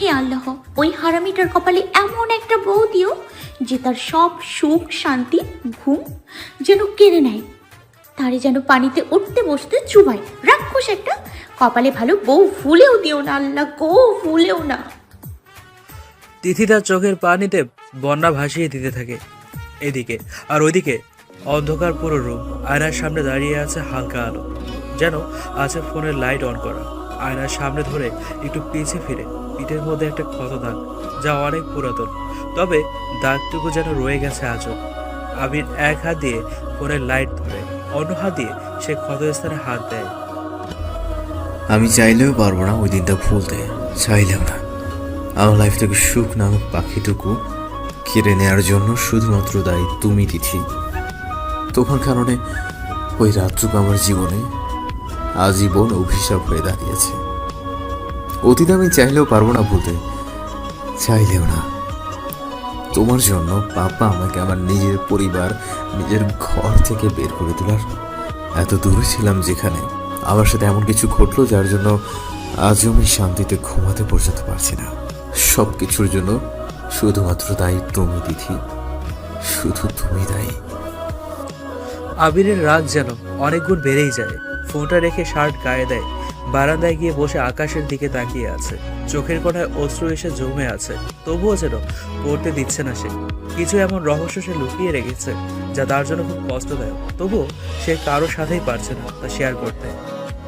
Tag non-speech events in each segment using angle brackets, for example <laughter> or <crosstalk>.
হে আল্লাহ, ওই হারামিটার কপালে এমন একটা বউ দিও যে তার সব সুখ, শান্তি, ঘুম যেন কেড়ে নেয়। তারে যেন পানিতে উঠতে বসতে চুবায়। রাক্ষস একটা, কপালে ভালো বউ ফুলেও দিও না আল্লাহ গো, ফুলেও না। তিথি তার চোখের পানিতে বন্যা ভাসিয়ে দিতে থাকে। এদিকে আর ওইদিকে অন্ধকার পুরো রুম আয়নার সামনে দাঁড়িয়ে আছে হালকা আলো। যেন আছে ফোনের লাইট অন করা। আয়নার সামনে ধরে একটু পিছে ফিরে। পিঠের মধ্যে একটা ক্ষত দাগ, যা অনেক পুরাতন। তবে দাগটুকু যেন রয়ে গেছে আজও। আবির এক হাত দিয়ে ফোনের লাইট ধরে, অন্য হাত দিয়ে সে ক্ষত স্থানে হাত দেয়। আমি চাইলেও পারব না ওই দিনটা ভুলতে, চাইলেও না। আমার লাইফ থেকে সুখ নামক পাখিটুকু কেড়ে নেওয়ার জন্য শুধুমাত্র দায়ী তুমি তিথি। তোমার কারণে ওই রাতটুকু আমার জীবনে আজীবন অভিশাপ হয়ে দাঁড়িয়েছে। অতীত আমি চাইলেও পারব না ভুলতে। চাইলেও না। তোমার জন্য পাপা আমাকে আমার নিজের পরিবার, নিজের ঘর থেকে বের করে তোলার। এত দূরে ছিলাম যেখানে আমার সাথে এমন কিছু ঘটলো যার জন্য আজও আমি শান্তিতে ঘুমাতে পর্যন্ত পারছি না। সব কিছুর জন্য শুধুমাত্র দায়ী তুমি, তিথি। শুধু তুমি দায়ী। আবিরের রাগ যেন অনেক গুণ বেড়েই যায়। ফোনটা রেখে শার্ট গায়ে দেয়। বারান্দায় গিয়ে বসে আকাশের দিকে তাকিয়ে আছে। চোখের কোণায় অশ্রু এসে জমে আছে। তবুও যেন পড়তে দিচ্ছে না সে। কিছু এমন রহস্য সে লুকিয়ে রেখেছে, যা তার জন্য খুব কষ্টদায়ক। তবুও সে কারোর সাথেই পারছে না তা শেয়ার করতে।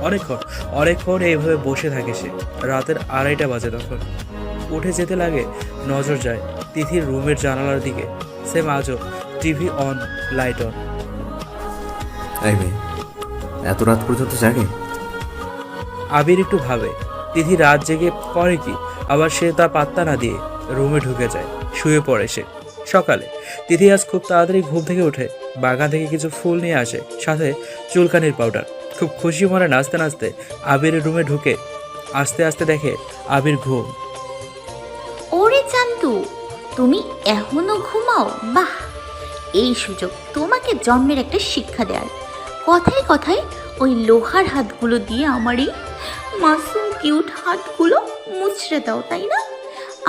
অনেকক্ষণ অনেকক্ষণ এইভাবে বসে থাকে সে। রাতের আড়াইটা বাজে তখন। উঠে যেতে লাগে, নজর যায় তিথির রুমের জানালার দিকে। সেম আজও টিভি অন লাইট অন এত রাত পর্যন্ত জাগে? আবির একটু ভাবে। তিথি রাত জেগে করে কি? আবার সে তা পাত্তা না দিয়ে রুমে ঢুকে যায়। শুয়ে পড়ে সে। সকালে। তিথি আজ খুব তাড়াতাড়ি ঘুম থেকে উঠে। বাগান থেকে কিছু ফুল নিয়ে আসে। সাথে চুলকানির পাউডার। খুব খুশি মনে নাচতে নাচতে আবিরের রুমে ঢুকে আস্তে আস্তে দেখে আবির ঘুম। ওরে চান্দু, তুমি এখনও ঘুমাও? বাহ! এই সুযোগ তোমাকে জন্মের একটা শিক্ষা দেয়ার। কথায় কথায় ওই লোহার হাতগুলো দিয়ে আমার এই মাসুম কিউট হাতগুলো মুচড়ে দাও, তাই না?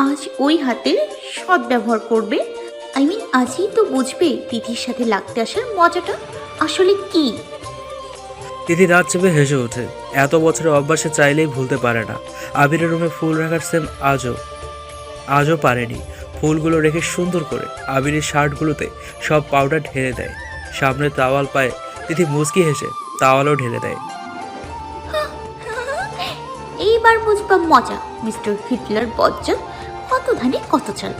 আজ ওই হাতের সৎ ব্যবহার করবে। আই মিন আজই তো বুঝবে তিথির সাথে লাগতে আসার মজাটা আসলে কি। তিথি রাত চেপে হেসে ওঠে। এত বছরের অভ্যাসে চাইলেই ভুলতে পারে না। আবিরের রুমে ফুল রাখার সেম আজও আজও পারেনি। ফুলগুলো রেখে সুন্দর করে আবিরের শার্টগুলোতে সব পাউডার ঢেলে দেয়। সামনে তাওয়াল পায়ে তিথি মুচকি হেসে তাওয়ালও ঢেলে দেয়। এইবার বুঝবা মজা মিস্টার হিটলার বজ্জাত কত ধানে কত চাল।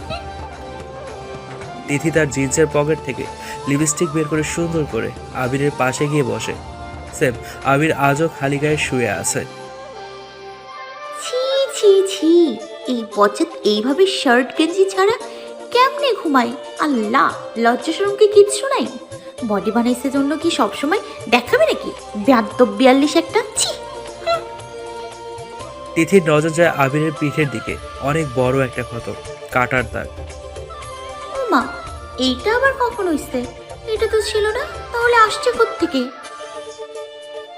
তিথি তার জিন্সের পকেট থেকে লিপস্টিক বের করে সুন্দর করে আবিরের পাশে গিয়ে বসে। সেম আবির আজও খালি গায়ে শুয়ে আছে। ছি ছি ছি এই বজ্জাত এইভাবে শার্ট গেঞ্জি ছাড়া কেমনে ঘুমায়? আল্লাহ লজ্জা শরমকে কিচ্ছু নাই। বডি বানাইছে জন্য কি সবসময় দেখাবে নাকি? ব্যাদ্য বিয়াল্লিশ একটা? ছি! তিথির নজর যায় আবিরের পিঠের দিকে। অনেক বড় একটা ক্ষত কাটার দাগ। মা এইটা আবার কখন হইছে? এটা তো ছিল না তাহলে আসছে থেকে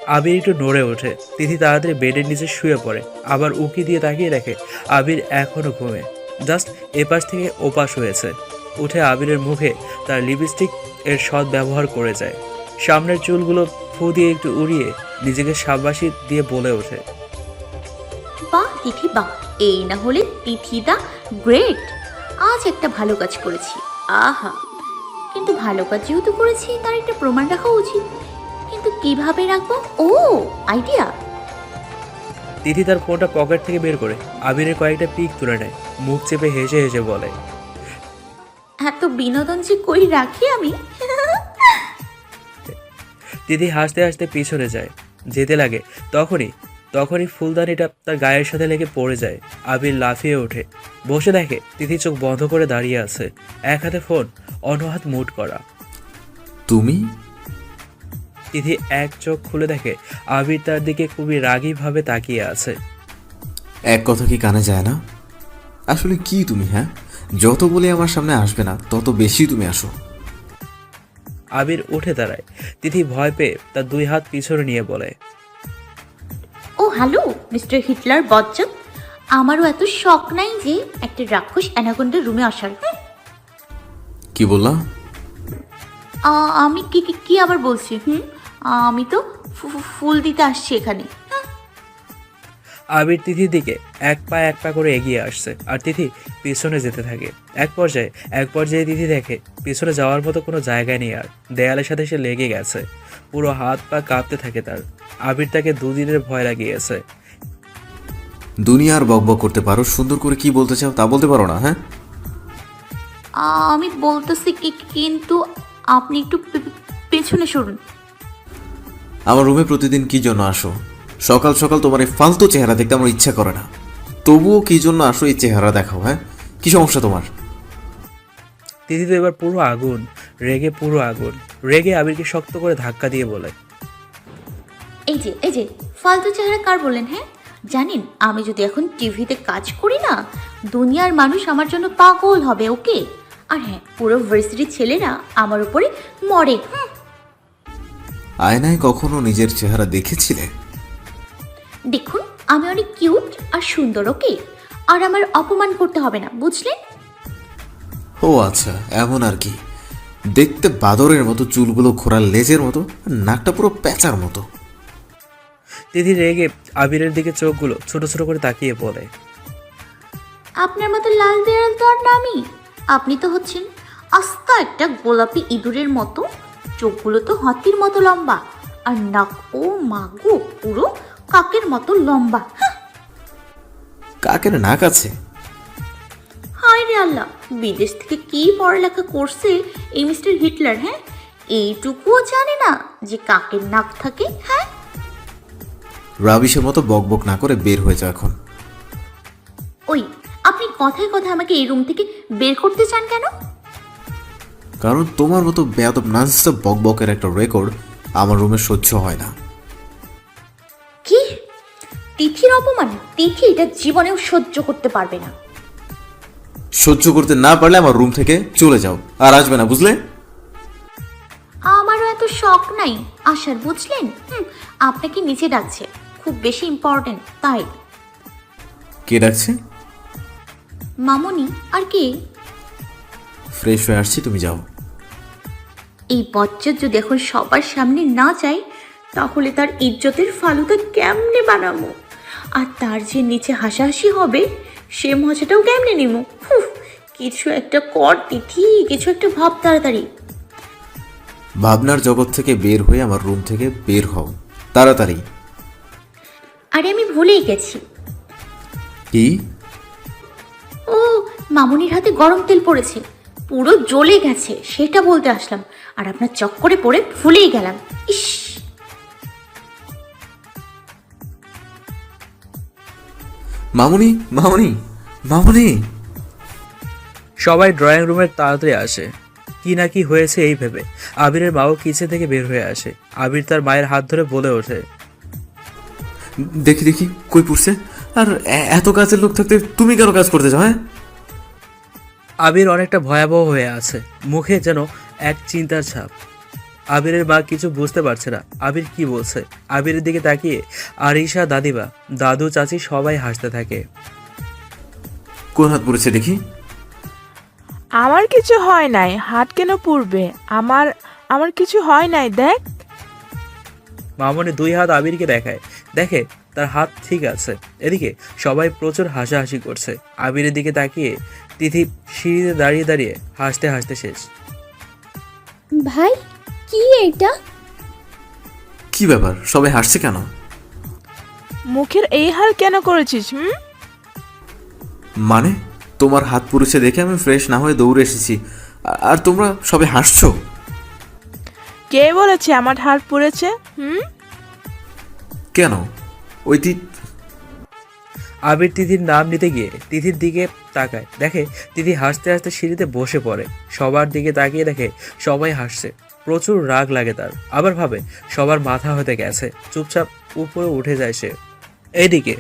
আবির একটু নড়ে ওঠে। তিথি তাড়াতাড়ি বেডের নিচে শুয়ে পড়ে। আবার উকি দিয়ে তাকিয়ে দেখে আবির এখনও ঘুমে। জাস্ট এপাশ থেকে ওপাশ হয়েছে। উঠে আবিরের মুখে তার লিপস্টিক এর সৎ ব্যবহার করে যায়। সামনের চুলগুলো ফু দিয়ে একটু উড়িয়ে নিজেকে সাবাসি দিয়ে বলে ওঠে। বাহ তিথি বাহ এই না হলে তিথিদা গ্রেট। আজ একটা ভালো কাজ করেছি। আহা কিন্তু ভালো কাজ যেহেতু করেছি তার একটা প্রমাণ রাখা উচিত। কিন্তু কীভাবে রাখব? ও আইডিয়া তিথি তার ফোনটা পকেট থেকে বের করে আবিরের কয়েকটা পিক তুলে নেয়। মুখ চেপে হেসে হেসে বলে এত বিনোদন যে কই রাখি আমি? দিদি হাসতে হাসতে পিছনে যায়। যেতে লাগে। তখনই তখনই ফুলদানিটা তার গায়ের সাথে লেগে পড়ে যায়। আবির লাফিয়ে ওঠে। বসে দেখে তিথি চোখ বন্ধ করে দাঁড়িয়ে আছে। এক হাতে ফোন অন্য হাত মুট করা। তুমি? তিথি এক চোখ খুলে দেখে আবির তার দিকে খুবই রাগীভাবে তাকিয়ে আছে। এক কথা কি কানে যায় না? আসলে কি তুমি হ্যাঁ? যত বলে আমার সামনে আসবে না তত বেশি তুমি আসো। আবির উঠে দাঁড়ায়। তিথি ভয় পেয়ে তার দুই হাত পিছনে নিয়ে বলে ও হ্যালো মিস্টার হিটলার বচ্চন। আমারও এত শখ নাই যে একটা রাক্ষস অ্যানাকোন্ডা রুমে আসার। হুম, কি বললা? আ- আমি কি কি- কি আবার বলছি হুম? আমি তো ফু- ফু- ফুল দিতে আসছি এখানে। আবির তিথির দিকে এক পা এক পা করে এগিয়ে আসছে আর তিথি পিছনে যেতে থাকে। এক পর্যায়ে এক পর্যায়ে তিথি দেখে পিছনে যাওয়ার মতো কোনো জায়গা নেই আর। দেয়ালের সাথে সে লেগে গেছে। পুরো হাত পা কাঁপতে থাকে তার। আবির তাকে দুদিনের ভয় লাগিয়েছে। দুনিয়ার বক বক করতে পারো সুন্দর করে কি বলতে চাও তা বলতে পারো না হ্যাঁ? আমি বলতেছি কি কিন্তু আপনি একটু পে- পে- পেছনে সরুন। আমার রুমে প্রতিদিন কি জন্য আসো? সকাল সকাল তোমার এই ফালতু চেহারা দেখতে আমার ইচ্ছা করে না। তবুও কি জন্য আসো এই চেহারা দেখাও হ্যাঁ? কি সমস্যা তোমার? তিথি তো এবার পুরো আগুন রেগে পুরো আগুন। রেগে আবিরকে শক্ত করে ধাক্কা দিয়ে বলে। এই যে এই যে ফালতু চেহারা কার বললেন হ্যাঁ? জানেন আমি যদি এখন টিভিতে কাজ করি না দুনিয়ার মানুষ আমার জন্য পাগল হবে ওকে? আর হ্যাঁ পুরো ভার্সিটির ছেলেরা আমার উপরে মরে। আয়নায় কখনো নিজের চেহারা দেখেছিলে? দেখুন আমি অনেক কিউট আর সুন্দর ওকে? আর আমার অপমান করতে হবে না বুঝলেন ও আচ্ছা এমন আর কি। দেখতে বাদরের মতো চুলগুলো ঘোরার লেজের মতো আর নাকটা পুরো প্যাঁচার মতো। তিথি রেগে আবিরের দিকে চোখগুলো ছোট ছোট করে তাকিয়ে বলে আপনার মতো লাল দেয়াল তো আর নামি। আপনি তো হচ্ছেন আস্তা একটা গোলাপি ইঁদুরের মতো। চোখগুলো তো হাতির মতো লম্বা। আর নাক ও মাগো পুরো কাকের মতো লম্বা। কাকের নাক আছে? হায় রে আল্লাহ বিদেশ থেকে কি পড়ালেখা করছে এই মিস্টার হিটলার হ্যাঁ? এইটুকুও জানে না যে কাকের নাক থাকে হ্যাঁ? রাবিশের মতো বক বক না করে বের হয়ে যাও এখন। ওই আপনি কথায় কথায় আমাকে এই রুম থেকে বের করতে চান কেন? কারণ তোমার মতো বেয়াদব নানস্টপ বক বকের একটা রেকর্ড আমার রুমে সহ্য হয় না। তিথির অপমান? তিথি এটা জীবনেও সহ্য করতে পারবে না। সহ্য করতে না পারলে আমার রুম থেকে চলে যাও আর আসবে না বুঝলে? আমারও এত শখ নাই। আসার বুঝলেন? হুম আপনাকে নিচে ডাকছে। খুব বেশি ইম্পর্টেন্ট তাই। কে ডাকছে? মামনি আর কে? ফ্রেশ হয়ে আসছি তুমি যাও। এই বজ্জাত যদি এখন সবার সামনে না যায় তাহলে তার ইজ্জতের ফালুদা কেমনে বানাবো? আর তার যে নিচে হাসাহাসি হবে সে মজাটাও কেমনে নিব হুফ, কিছু একটা কর তিথি কিছু একটা ভাব তাড়াতাড়ি। ভাবনার জগৎ থেকে বের হয়ে আমার রুম থেকে বের হও। তাড়াতাড়ি। আরে আমি ভুলেই গেছি। কি? ও মামুনির হাতে গরম তেল পড়েছে। পুরো জ্বলে গেছে সেটা বলতে আসলাম। আর আপনার চক্করে পড়ে ভুলেই গেলাম। ইস! মামুনি মামুনি মামুনি। সবাই ড্রয়িং রুমের তাড়াতাড়ি আসে। কি না কি হয়েছে এই ভেবে। আবিরের মাও কিচেন থেকে বের হয়ে আসে। আবির তার মায়ের হাত ধরে বলে ওঠে দেখি দেখি কই পড়ছে? আর এত কাজের লোক থাকতে তুমি কেন কাজ করতে চাও হ্যাঁ? আবির অনেকটা ভয়াবহ হয়ে আছে। মুখে যেন এক চিন্তার ছাপ। আবিরের মা কিছু বুঝতে পারছে না। আবির কি বলছে? আবিরের দিকে তাকিয়ে আরিশা দাদিবা দাদু চাচি সবাই হাসতে থাকে। কোন হাত পড়েছে দেখি? আমার কিছু হয় নাই। হাত কেন পুড়বে? আমার আমার কিছু হয় নাই দেখ। মামনি দুই হাত আবিরকে দেখায়। দেখে তার হাত ঠিক আছে। এদিকে সবাই প্রচুর হাসাহাসি করছে। আবিরের দিকে তাকিয়ে তিথি সিঁড়িতে দাঁড়িয়ে দাঁড়িয়ে হাসতে হাসতে শেষ। ভাই কি এটা? কি ব্যাপার? সবাই হাসছে কেন? মুখের এই হাল কেন করেছিস হুম? মানে? তোমার হাত পুরুষে দেখে আমি ফ্রেশ না হয়ে দৌড়ে এসেছি। আর তোমরা সবাই হাসছো? কে বলেছে আমার হাত পুড়েছে হুম? কেন? ওই তি আবির তিথির নাম নিতে গিয়ে তিথির দিকে তাকায়। দেখে তিথি হাসতে হাসতে সিঁড়িতে বসে পড়ে। সবার দিকে তাকিয়ে দেখে সবাই হাসছে। প্রচুর রাগ লাগে তার। আবার ভাবে সবার মাথা হতে গেছে। চুপচাপ উপরে উঠে যায় সে। এইদিকে।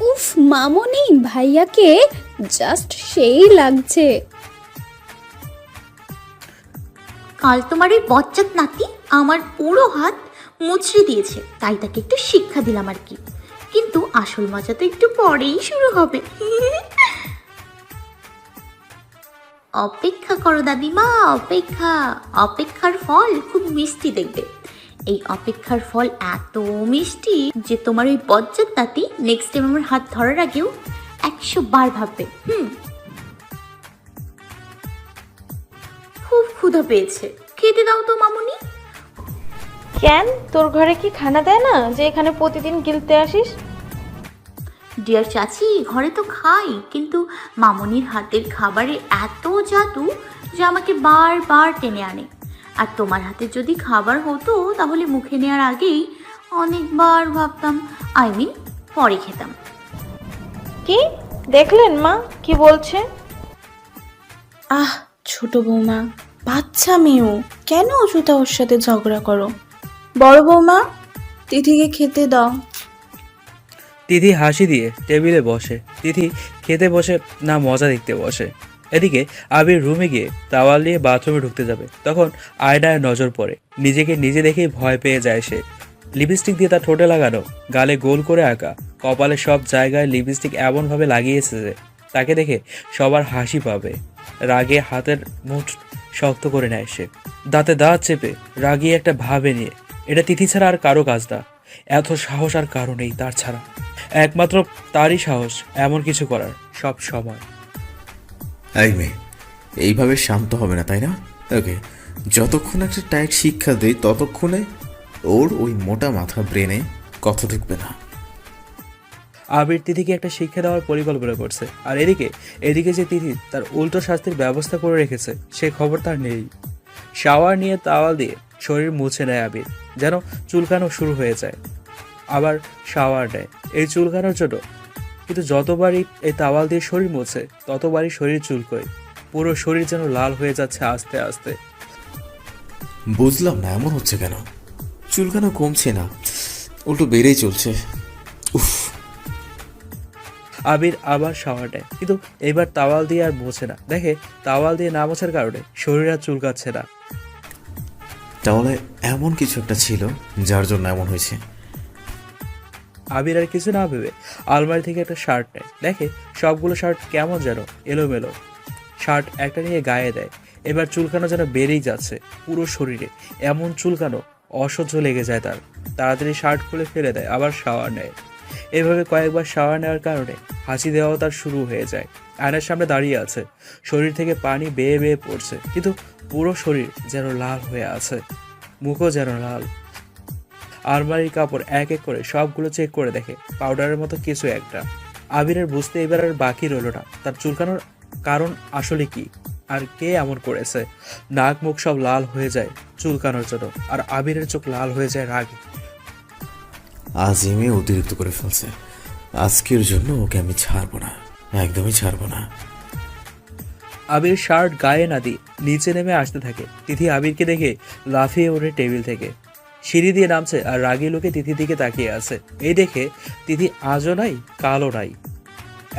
উফ মামনি ভাইয়াকে জাস্ট সেই লাগছে। কাল তোমার এই বচ্চাত নাতি আমার পুরো হাত মুচড়ে দিয়েছে তাই তাকে একটু শিক্ষা দিলাম আর কি। কিন্তু আসল মজা তো একটু পরেই শুরু হবে। <laughs> অপেক্ষা করো দাদিমা অপেক্ষা। অপেক্ষার ফল খুব মিষ্টি দেখবে। এই অপেক্ষার ফল এত মিষ্টি যে তোমার ওই বজ্জার দাতি নেক্সট টাইম আমার হাত ধরার আগেও একশো বার ভাববে। হুম। খুব ক্ষুধা পেয়েছে। খেতে দাও তো মামুনি। কেন? তোর ঘরে কি খানা দেয় না যে এখানে প্রতিদিন গিলতে আসিস? ডিয়ার চাচি ঘরে তো খাই কিন্তু মামনির হাতের খাবারে এত জাদু যে আমাকে বারবার টেনে আনে। আর তোমার হাতে যদি খাবার হতো তাহলে মুখে নেওয়ার আগেই অনেকবার ভাবতাম আই মিন পরে খেতাম। কি? দেখলেন মা? কি বলছে? আহ ছোট বৌমা বাচ্চা মেয়েও কেন অযথা ওর সাথে ঝগড়া করো? বড় বৌমা তিথিকে খেতে দাও। তিথি হাসি দিয়ে টেবিলে বসে। তিথি খেতে বসে না মজা দেখতে বসে। এদিকে আবির রুমে গিয়ে তাওয়াল নিয়ে বাথরুমে ঢুকতে যাবে। তখন আয়নায় নজর পড়ে। নিজেকে নিজে দেখেই ভয় পেয়ে যায় সে। লিপস্টিক দিয়ে তার ঠোঁটে লাগানো, গালে গোল করে আঁকা, কপালে সব জায়গায় লিপস্টিক এমনভাবে লাগিয়েছে যে তাকে দেখে সবার হাসি পাবে। রাগে হাতের মুঠ শক্ত করে নেয় সে। দাঁতে দাঁত চেপে রাগিয়ে একটা ভাবে নিয়ে এটা তিথি ছাড়া আর কারও কাজ না। এত সাহস আর কারও নেই তার ছাড়া। একমাত্র তারই সাহস এমন কিছু করার সব সময়। এই মেয়ে এইভাবে শান্ত হবে না তাই না? ওকে যতক্ষণ একটা টাইট শিক্ষা দেই ততক্ষণে ওর ওই মোটা মাথা ব্রেনে কথা ঢুকবে না। আবির তিথিকে একটা শিক্ষা দেওয়ার পরিকল্পনা করছে। আর এদিকে এদিকে যে তিথি তার উল্টো শাস্তির ব্যবস্থা করে রেখেছে সে খবর তার নেই। শাওয়ার নিয়ে তাওয়াল দিয়ে শরীর মুছে নেয় আবির যেন চুলকানো শুরু হয়ে যায়। আবার শাওয়ার নেয় এই চুলকানোর জন্য কিন্তু যতবারই এই তাওয়াল দিয়ে শরীর মুছে ততবারই শরীর চুলকোয়। পুরো শরীর যেন লাল হয়ে যাচ্ছে আস্তে আস্তে। বুঝলাম না এমন হচ্ছে কেন? চুলকানো কমছে না। উল্টো বেড়েই চলছে। উফ। আবির আবার শাওয়ার নেয় কিন্তু এবার তাওয়াল দিয়ে আর মোছে না। দেখে তাওয়াল দিয়ে না মোছার কারণে শরীর আর চুলকাচ্ছে না। তাহলে এমন কিছু একটা ছিল যার জন্য এমন হয়েছে। আবির আর কিছু না ভেবে আলমারি থেকে একটা শার্ট নেয়। দেখে সবগুলো শার্ট কেমন যেন এলোমেলো। শার্ট একটা নিয়ে গায়ে দেয়। এবার চুলকানো যেন বেড়েই যাচ্ছে পুরো শরীরে। এমন চুলকানো অসহ্য লেগে যায় তার। তাড়াতাড়ি শার্ট খুলে ফেলে দেয়, আবার শাওয়ার নেয়। এভাবে কয়েকবার শাওয়ার নেওয়ার কারণে হাসি দেওয়াও তার শুরু হয়ে যায়। আয়নার সামনে দাঁড়িয়ে আছে। শরীর থেকে পানি বেয়ে বেয়ে পড়ছে। কিন্তু পুরো শরীর যেন লাল হয়ে আছে, মুখও যেন লাল। আলমারির কাপড় এক এক করে সবগুলো চেক করে দেখে পাউডারের মতো কিছু একটা। আবিরের বুঝতে এবার আর বাকি রইল না। তার চুলকানোর কারণ আসলে কি? আর কে এমন করেছে? নাক মুখ সব লাল হয়ে যায় চুলকানোর জন্য, আর আবিরের চোখ লাল হয়ে যায় রাগে। আজ এই মেয়ে অতিরিক্ত করে ফেলছে। আজকের জন্য ওকে আমি ছাড়বো না। একদমই ছাড়বো না। আবির শার্ট গায়ে না দিয়ে নিচে নেমে আসতে থাকে। তিথি আবিরকে দেখে লাফিয়ে ওঠে টেবিল থেকে। সিঁড়ি দিয়ে নামছে আর রাগী লোকে তিথির দিকে তাকিয়ে আছে। এই দেখে তিথি আজও নাই কালো নাই।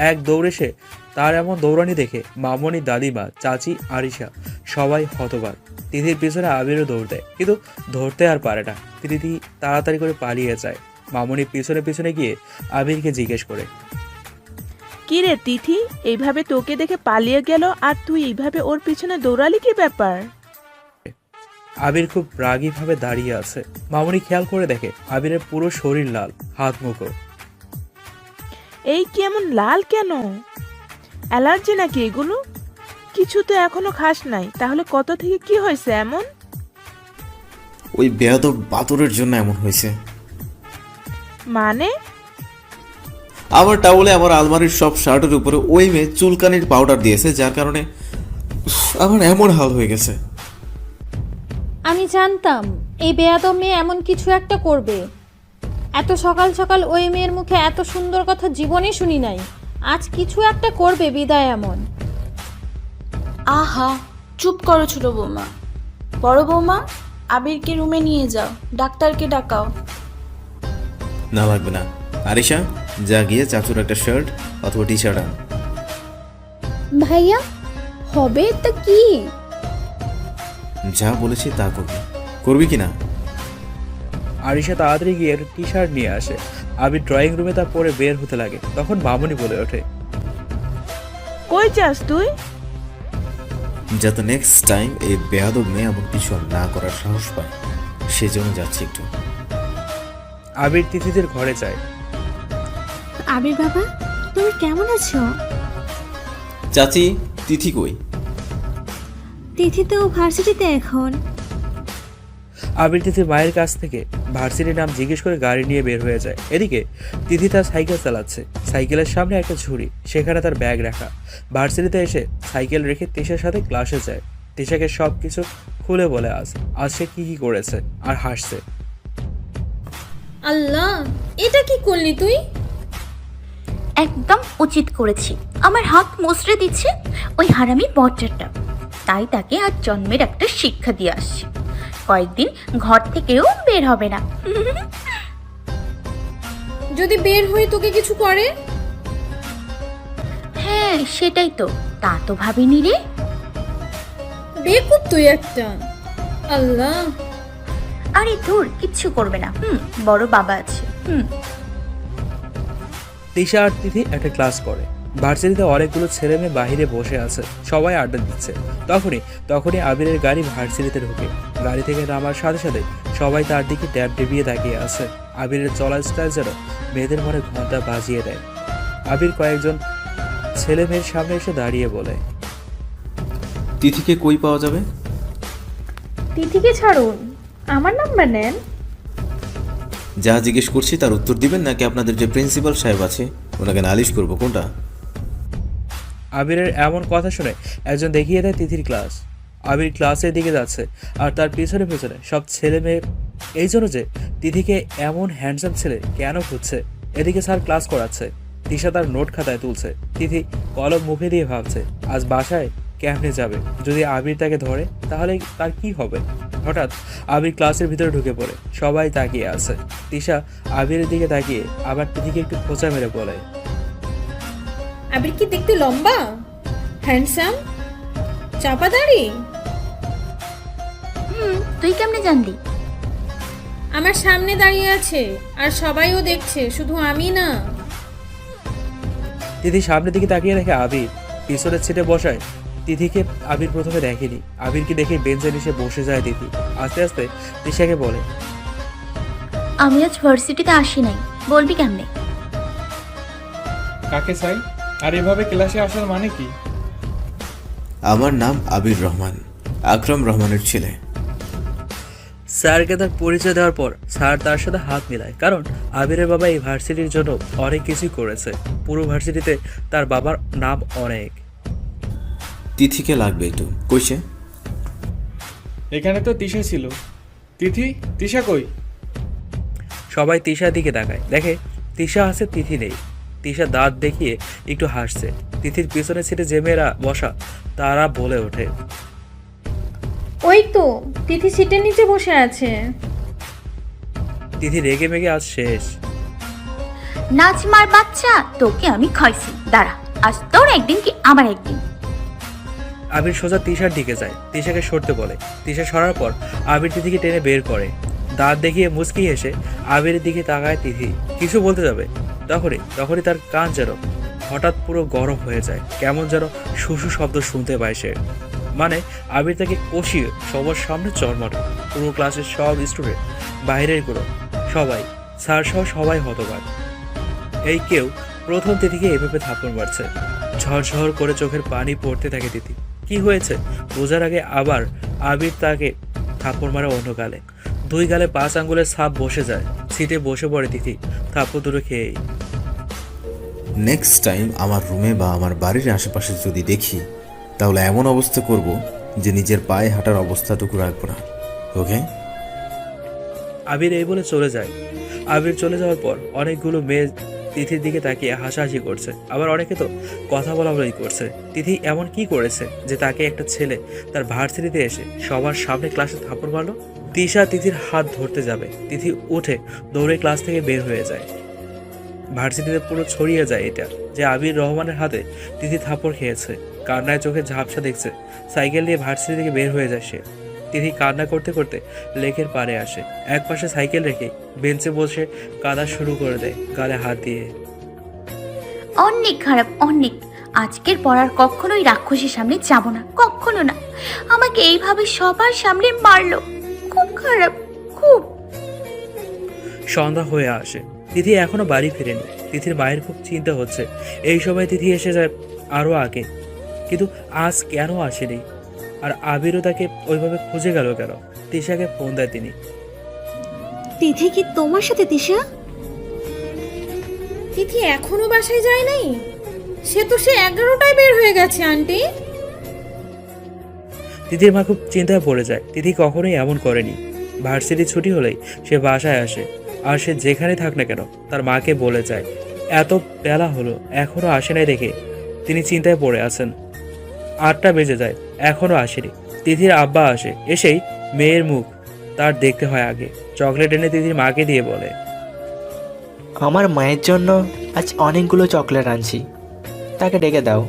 এক দৌড়ে সে তার এমন দৌড়ানি দেখে মামনি, দাদিমা, চাচি, আরিশা সবাই হতবাক। তিথির পিছনে আবিরও দৌড় দেয়, কিন্তু ধরতে আর পারে না। তিথি তাড়াতাড়ি করে পালিয়ে যায়। মামনি পিছনে পিছনে গিয়ে আবিরকে জিজ্ঞেস করে কি রে তিথি? এইভাবে তোকে দেখে পালিয়ে গেল আর তুই এইভাবে ওর পিছনে দৌড়ালি কি ব্যাপার? আবির খুব রাগীভাবে দাঁড়িয়ে আছে। মামনি খেয়াল করে দেখে আবিরের পুরো শরীর লাল হাত মুখো। এই কি এমন লাল কেন? অ্যালার্জি নাকি এগুলো? কিছু তো এখনও খাস নাই তাহলে কত থেকে কি হয়েছে এমন? ওই বেয়াদব বাতরের জন্য এমন হয়েছে। মানে? আমার টাওলে আমার আলমারির সব শার্টের উপরে ওই মেয়ে চুলকানির পাউডার দিয়েছে যার কারণে আমার এমন হাল হয়ে গেছে। আমি জানতাম এই বেয়াদব মেয়ে এমন কিছু একটা করবে। এত সকাল সকাল ওই মেয়ের মুখে এত সুন্দর কথা জীবনে শুনি নাই। আজ কিছু একটা করবে বিদায় এমন। আহা চুপ করো ছোট বৌমা। বড় বৌমা আবিরকে রুমে নিয়ে যাও ডাক্তারকে ডাকাও। না লাগবে না। আরিশা যা গিয়ে চাচুর একটা শার্ট অথবা টি শার্ট আন। ভাইয়া হবে তা কি? যা বলেছি তা করবি। করবি কি না? আরিশা তাড়াতাড়ি গিয়ে একটা টি শার্ট নিয়ে আসে। আবির ড্রয়িং রুমে তার পরে বের হতে লাগে। তখন মামনি বলে ওঠে কই যাস তুই? যাতে নেক্সট টাইম এই বেয়াদব মেয়ে এমন কিছু আর না করার সাহস পায় সেজন্য যাচ্ছি একটু। আবির তিথিদের ঘরে যায়। আবির বাবা তুমি কেমন আছো? চাচি তিথি কই? তিথি তো ভার্সিটিতে এখন। আবির তিথির মায়ের কাছ থেকে ভার্সিটির নাম জিজ্ঞেস করে গাড়ি নিয়ে বের হয়ে যায়। এদিকে তিথি তার সাইকেল চালাচ্ছে। সাইকেলের সামনে একটা ঝুড়ি সেখানে তার ব্যাগ রাখা। ভার্সিটিতে এসে সাইকেল রেখে তিশার সাথে ক্লাসে যায়। তিশাকে সব কিছু খুলে বলে আজ আজ সে কি কি করেছে আর হাসছে। আল্লাহ এটা কি করলি তুই? একদম উচিত করেছি। আমার হাত মুচড়ে দিচ্ছে ওই হারামি বজ্জারটা তাই তাকে আজ জন্মের একটা শিক্ষা দিয়ে আসছি। কয়েকদিন ঘর থেকেও বের হবে না। <laughs> যদি বের হয়ে তোকে কিছু করে? হ্যাঁ সেটাই তো। তা তো ভাবিনি রে। বেকুব তুই একটা। আল্লাহ। আরে ধুর কিচ্ছু করবে না। হুম বড় বাবা আছে। হুম। তিশা আর তিথি একটা ক্লাস করে। ভার্সিটিতে অনেকগুলো ছেলে মেয়ে বাহিরে বসে আছে, সবাই আড্ডা দিচ্ছে। তখনই তখনই আবিরের গাড়ি ভার্সিটিতে ঢোকে। গাড়ি থেকে নামার সাথে সাথে সবাই তার দিকে ট্যাব ডেবিয়ে তাকিয়ে আছে। আবিরের চলার স্টাইল যেন মেয়েদের মনে ঘণ্টা বাজিয়ে দেয়। আবির কয়েকজন ছেলে মেয়ের সামনে এসে দাঁড়িয়ে বলে, তিথিকে কই পাওয়া যাবে? তিথিকে ছাড়ুন। আমার নাম্বার নেন। যা জিজ্ঞেস করছি তার উত্তর দিবেন, নাকি আপনাদের যে প্রিন্সিপাল সাহেব আছে, ওনাকে নালিশ করব, কোনটা? আবিরের এমন কথা শুনে একজন দেখিয়ে দেয় তিথির ক্লাস। আবির ক্লাসের দিকে যাচ্ছে, আর তার পিছনে পিছনে সব ছেলে মেয়ে এই জন্য যে তিথিকে এমন হ্যান্ডসাম ছেলে কেন খুঁজছে? এদিকে স্যার ক্লাস করাচ্ছে, তিশা তার নোট খাতায় তুলছে। তিথি কলম মুখে দিয়ে ভাবছে, আজ বাসায় কেমনে যাবে? যদি আবির তাকে ধরে তাহলে তার কি হবে? হঠাৎ আবির ক্লাসের ভিতরে ঢুকে পড়ে। সবাই তাকিয়ে আছে। তিশা আবিরের দিকে তাকিয়ে আবার তিথিকে একটু খোঁচা মেরে বলে আবির কি দেখতে লম্বা? হ্যান্ডসাম? চাপা দাড়ি হুম তুই কেমনে জানলি? আমার সামনে দাঁড়িয়ে আছে আর সবাইও দেখছে শুধু আমি না। তিথি সামনের দিকে তাকিয়ে দেখে আবির পিছনের সিটে বসায় তিথিকে আবির প্রথমে দেখেনি। আবিরকে দেখে বেঞ্চে এসে বসে যায় তিথি। আস্তে আস্তে তিশাকে বলে আমি আজ ভার্সিটিতে আসি নাই। বলবি কেমনে? কাকে চাই? আর এভাবে ক্লাসে আসার মানে কি? আমার নাম আবির রহমান আকরাম রহমানের ছেলে। স্যারকে তার পরিচয় দেওয়ার পর স্যার তার সাথে হাত মিলায় কারণ আবিরের বাবা এই ভার্সিটির জন্য অনেক কিছুই করেছে। পুরো ভার্সিটিতে তার বাবার নাম অনেক। তিথিকে লাগবে একটু। কইছে এখানে তো তিশা ছিল। তিথি? তিশা কই? সবাই তিশার দিকে তাকায়। দেখে তিশা আছে তিথি নেই। তিশা দাঁত দেখিয়ে একটু হাসছে। তিথির পিছনে সিটে যে মেয়েরা বসা তারা বলে ওঠে। ওই তো তিথি সিটের নিচে বসে আছে। তিথি রেগে মেগে আজ শেষ। নাচমার বাচ্চা তোকে আমি খাইছি। দাঁড়া আজ তোর একদিন কি আমার একদিন? আবির সোজা তিশার দিকে যায়। তিশাকে সরতে বলে। তিশা সরার পর আবির তিথিকে টেনে বের করে। দাঁত দেখিয়ে মুচকি এসে আবিরের দিকে তাকায় তিথি। কিছু বলতে যাবে? তখনই তখনই তার কান যেন হঠাৎ পুরো গরম হয়ে যায়। কেমন যেন শুশু শব্দ শুনতে পায় সে। মানে আবির তাকে কষিয়ে সবার সামনে চর মারে। পুরো ক্লাসের সব স্টুডেন্ট, বাইরেরগুলো সবাই, স্যার সহ সবাই হতবাক। এই কেউ প্রথম তিথিকে এভাবে থাপ্পড় মারছে। ঝরঝর করে চোখের পানি পড়তে থাকে তিথি। কি হয়েছে? বোঝার আগে আবার আবির তাকে থাপ্পড় মারে অন্য গালে। দুই গালে পাঁচ আঙ্গুলের ছাপ বসে যায়। সিটে বসে পড়ে তিথি। থাপ্পড় দুটো খেয়েই। নেক্সট টাইম আমার রুমে বা আমার বাড়ির আশেপাশে যদি দেখি তাহলে এমন অবস্থা করব যে নিজের পায়ে হাঁটার অবস্থাটুকু রাখব না। ওকে আবির এই বলে চলে যায়। আবির চলে যাওয়ার পর অনেকগুলো মেয়ে তিথির দিকে তাকিয়ে হাসাহাসি করছে। আবার অনেকে তো কথা বলা বলাই করছে। তিথি এমন কি করেছে যে তাকে একটা ছেলে তার ভার্সিটিতে এসে সবার সামনে ক্লাসে থাপড় মারলো? তিশা তিথির হাত ধরতে যাবে। তিথি উঠে দৌড়ে ক্লাস থেকে বের হয়ে যায়। ভার্সিটিতে পুরো ছড়িয়ে যায় এটা যে আবির রহমানের হাতে তিথি থাপড় খেয়েছে। কান্নায় চোখে ঝাপসা দেখছে। সাইকেল নিয়ে ভার্সিটি থেকে বের হয়ে যায় সে। তিথি কান্না করতে করতে লেকের পাড়ে আসে। এক পাশে সাইকেল রেখে বেঞ্চে বসে কাদা শুরু করে দেয় গালে হাত দিয়ে। অনেক খারাপ অনেক। আজকের পর আর কখনোই রাক্ষসীর সামনে যাব না কখনো না। আমাকে এইভাবে সবার সামনে মারলো। খুব খারাপ খুব। সন্ধ্যা হয়ে আসে। তিথি এখনও বাড়ি ফিরেনি। তিথির মায়ের খুব চিন্তা হচ্ছে। এই সময় তিথি এসে যায় আরও আগে। কিন্তু আজ কেন আসেনি? আর আবিরও তাকে ওইভাবে খুঁজে গেল কেন? তিশাকে ফোন দেয় তিনি। তিথি কি তোমার সাথে তিশা? তিথি এখনও বাসায় যায় নাই? সে তো সে এগারোটায় বের হয়ে গেছে আন্টি। তিথির মা খুব চিন্তায় পড়ে যায়। তিথি কখনোই এমন করেনি। ভার্সিটি ছুটি হলেই সে বাসায় আসে। আর সে যেখানে থাক না কেন তার মাকে বলে যায় এত বেলা হলো এখনও আসে নাই দেখে। তিনি চিন্তায় পড়ে আছেন। আটটা বেজে যায় এখনও আসেনি। তিথির আব্বা আসে এসেই মেয়ের মুখ তার দেখতে হয় আগে। চকলেট এনে তিথির মাকে দিয়ে বলে আমার মায়ের জন্য আজ অনেকগুলো চকলেট আনছি। তাকে ডেকে দাও।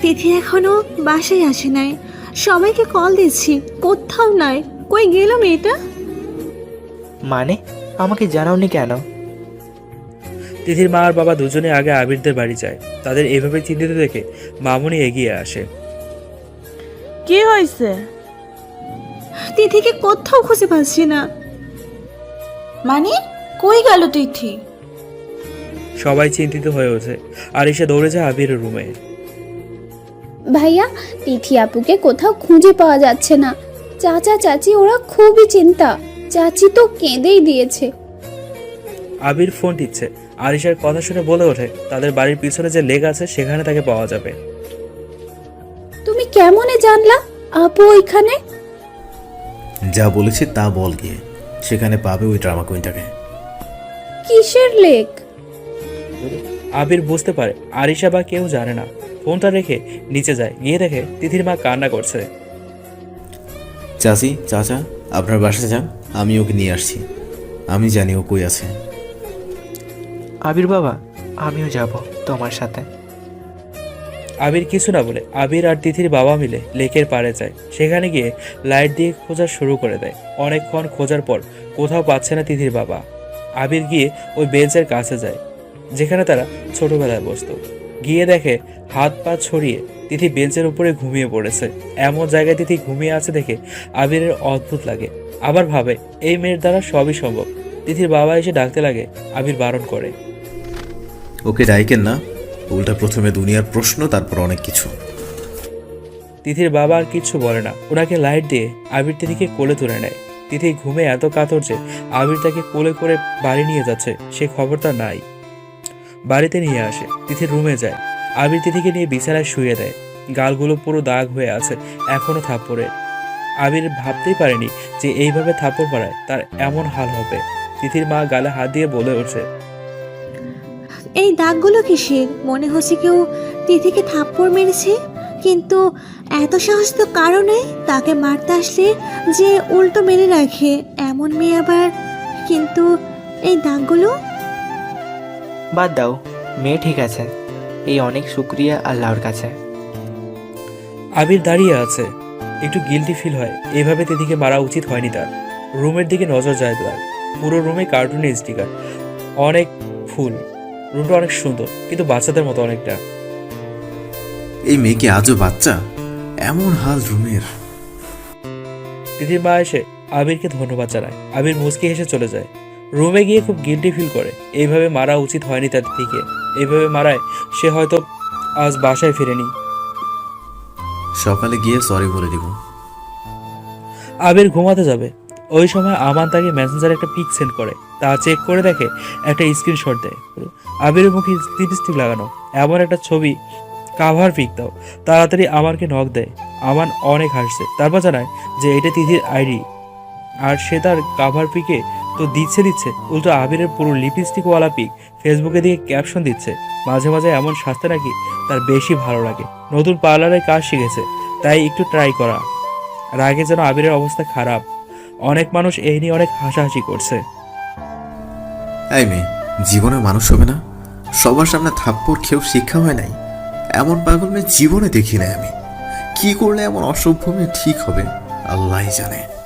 তিথি এখনও বাসায় আসে নাই। সবাইকে কল দিচ্ছি কোথাও নাই। কই গেল মেয়েটা? মানে? আমাকে জানাওনি কেন? তিথির মা আর বাবা দুজনে আগে আবিরদের বাড়ি যায়। তাদের এভাবে চিন্তিত দেখে মামুনি এগিয়ে আসে। কি হয়েছে? তিথিকে কোথাও খুঁজে পাচ্ছি না। মানে কই গেল তিথি? সবাই চিন্তিত হয়ে ওঠে। আর এসে দৌড়ে যায় আবিরের রুমে। ভাইয়া তিথি আপুকে কোথাও খুঁজে পাওয়া যাচ্ছে না। চাচা চাচি ওরা খুবই চিন্তা। চাচি তো কেঁদেই দিয়েছে। আবির ফোন টিপছে। আরিশার কথা শুনে বলে ওঠে তাদের বাড়ির পিছনে যে লেক আছে সেখানে তাকে পাওয়া যাবে। তুমি কেমনে জানলা? আপু ওইখানে? যা বলেছে তা বল গিয়ে। সেখানে পাবে ওই ড্রামা কুইনটাকে। কিসের লেক? আবির বুঝতে পারে আরিশা বা কেউ জানে না। ফোনটা রেখে নিচে যায় গিয়ে দেখে তিথির মা কান্না করছে। চাচি চাচা আপনার বাসায় যান আমি ওকে নিয়ে আসছি। আমি জানি ও কই আছে। আবির বাবা, আমিও যাব তোমার সাথে। আবির কিছু না বলে আবির আর তিথির বাবা মিলে লেকের পাড়ে যায়। সেখানে গিয়ে লাইট দিয়ে খোঁজা শুরু করে দেয়। অনেকক্ষণ খোঁজার পর কোথাও পাচ্ছে না তিথির বাবা। আবির গিয়ে ওই বেঞ্চের কাছে যায়, যেখানে তারা ছোটবেলায় বসত। গিয়ে দেখে হাত পা ছড়িয়ে তিথি বেঞ্চের উপরে ঘুমিয়ে পড়েছে। এমন জায়গায় তিথি ঘুমিয়ে আছে দেখে আবিরের অদ্ভুত লাগে। আবার ভাবে, এই মেয়ের দ্বারা সবই সম্ভব। তিথির বাবা এসে ডাকতে লাগে আবির বারণ করে। ওকে ডাইকেন না। উল্টা প্রথমে দুনিয়ার প্রশ্ন, তারপর অনেক কিছু। তিথির বাবা আর কিচ্ছু বলে না। ওনাকে লাইট দিয়ে আবির তিথিকে কোলে তুলে নেয়। তিথি ঘুমে এত কাতর যে আবির তাকে কোলে করে বাড়ি নিয়ে যাচ্ছে, সে খবর তার নাই। বাড়িতে নিয়ে আসে তিথির রুমে যায়। আবির তিথিকে নিয়ে বিছানায় শুয়ে দেয়। গালগুলো পুরো দাগ হয়ে আছে, এখনও থাপ্পড়ের আবির ভাবতেই পারেনি যে এইভাবে থাপ্পড় পাড়ায় তার এমন হাল হবে। তিথির মা গালে হাত দিয়ে বলে ওঠে এই দাগগুলো কিসের? মনে হচ্ছে কেউ তিথিকে থাপ্পড় মেরেছে। কিন্তু এত সাহস তো কারণে তাকে মারতে আসলে যে উল্টো মেরে রাখে এমন মেয়ে আবার। কিন্তু এই দাগগুলো? বাদ দাও মেয়ে ঠিক আছে। এই অনেক শুক্রিয়া আল্লাহর কাছে। আবির দাঁড়িয়ে আছে। একটু গিলটি ফিল হয়। এভাবে তিথিকে মারা উচিত হয়নি তার। রুমের দিকে নজর যায় তার। পুরো রুমে কার্টুনের স্টিকার অনেক ফুল। রুমটা অনেক সুন্দর কিন্তু বাচ্চাদের মতো অনেকটা। এই মেয়েকে আজও বাচ্চা? এমন হাল রুমের। তিথির মা এসে আবিরকে ধন্যবাদ জানায়। আবির মুচকি হেসে চলে যায়। রুমে গিয়ে খুব গিল্টি ফিল করে। এইভাবে মারা উচিত হয়নি তার দিকে এইভাবে মারায় সে হয়তো আজ বাসায় ফিরেনি। সকালে গিয়ে সরি বলে দিব। আবির ঘুমাতে যাবে। ওই সময় আমান তাকে মেসেঞ্জারে একটা পিক সেন্ড করে। তা চেক করে দেখে একটা স্ক্রিনশট দেয়। আবিরের মুখে লিপস্টিক লাগানো, এমন একটা ছবি কাভার পিক দাও। তাড়াতাড়ি আমারকে নক দেয়। আমার অনেক হাসছে। তারপর জানায় যে এটা তিথির আইডি। আর সে তার কাভার পিকে তো দিচ্ছে দিচ্ছে, উল্টো আবিরের পুরো লিপস্টিকওয়ালা পিক ফেসবুকে দিয়ে ক্যাপশন দিচ্ছে। মাঝে মাঝে এমন সাজতে নাকি তার বেশি ভালো লাগে। নতুন পার্লারের কাজ শিখেছে, তাই একটু ট্রাই করা। আর আগে যেন আবিরের অবস্থা খারাপ। অনেক মানুষ এই নিয়ে অনেক হাসাহাসি করছে। এই মেয়ে, জীবনে মানুষ হবে না? সবার সামনে থাপ্পড় খেয়েও শিক্ষা হয় নাই? এমন পাগল মেয়ে জীবনে দেখি নাই আমি। কি করলে এমন অসভ্য মেয়ে ঠিক হবে? আল্লাহই জানে।